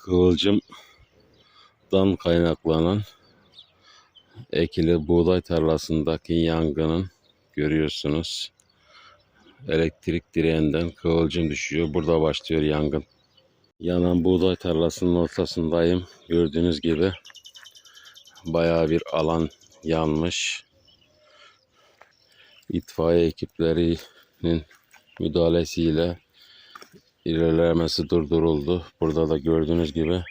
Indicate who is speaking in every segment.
Speaker 1: kıvılcımdan kaynaklanan ekili buğday tarlasındaki yangının görüyorsunuz. Elektrik direğinden kıvılcım düşüyor. Burada başlıyor yangın. Yanan buğday tarlasının ortasındayım. Gördüğünüz gibi bayağı bir alan yanmış. İtfaiye ekiplerinin müdahalesiyle ilerlemesi durduruldu. Burada da gördüğünüz gibi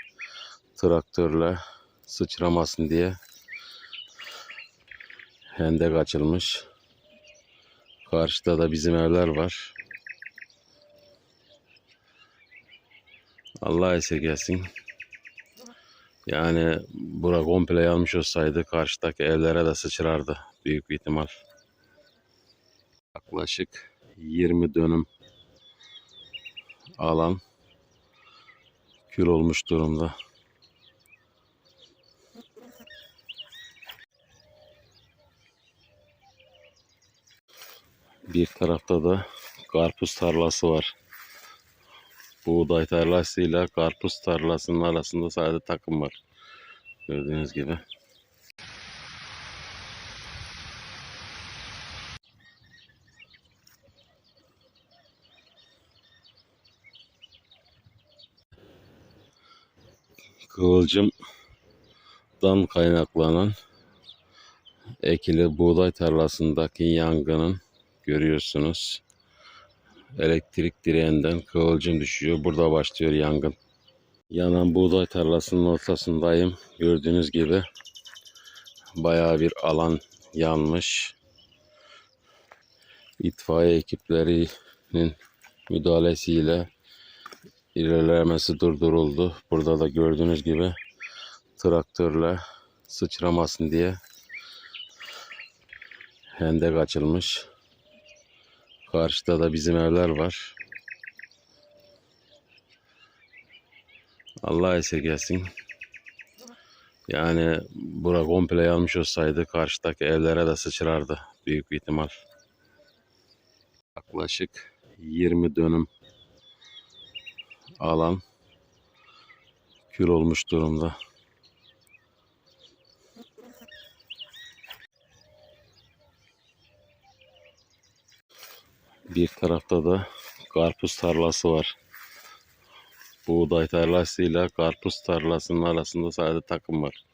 Speaker 1: traktörle sıçramasın diye hendek açılmış. Karşıda da bizim evler var. Allah esirgesin. Yani bura komple yanmış olsaydı karşıdaki evlere de sıçrardı büyük ihtimal. Yaklaşık 20 dönüm alan kül olmuş durumda. Bir tarafta da karpuz tarlası var. Buğday tarlasıyla karpuz tarlasının arasında sadece takım var. Gördüğünüz gibi. Kıvılcımdan kaynaklanan ekili buğday tarlasındaki yangının görüyorsunuz. Elektrik direğinden kıvılcım düşüyor. Burada başlıyor yangın. Yanan buğday tarlasının ortasındayım. Gördüğünüz gibi bayağı bir alan yanmış. İtfaiye ekiplerinin müdahalesiyle ilerlemesi durduruldu. Burada da gördüğünüz gibi traktörle sıçramasın diye hendek açılmış. Karşıda da bizim evler var. Allah esirgesin. Yani bura komple yanmış olsaydı karşıdaki evlere de sıçrardı büyük ihtimal. Yaklaşık 20 dönüm alan kül olmuş durumda. Bir tarafta da karpuz tarlası var. Buğday tarlasıyla karpuz tarlasının arasında sadece takım var.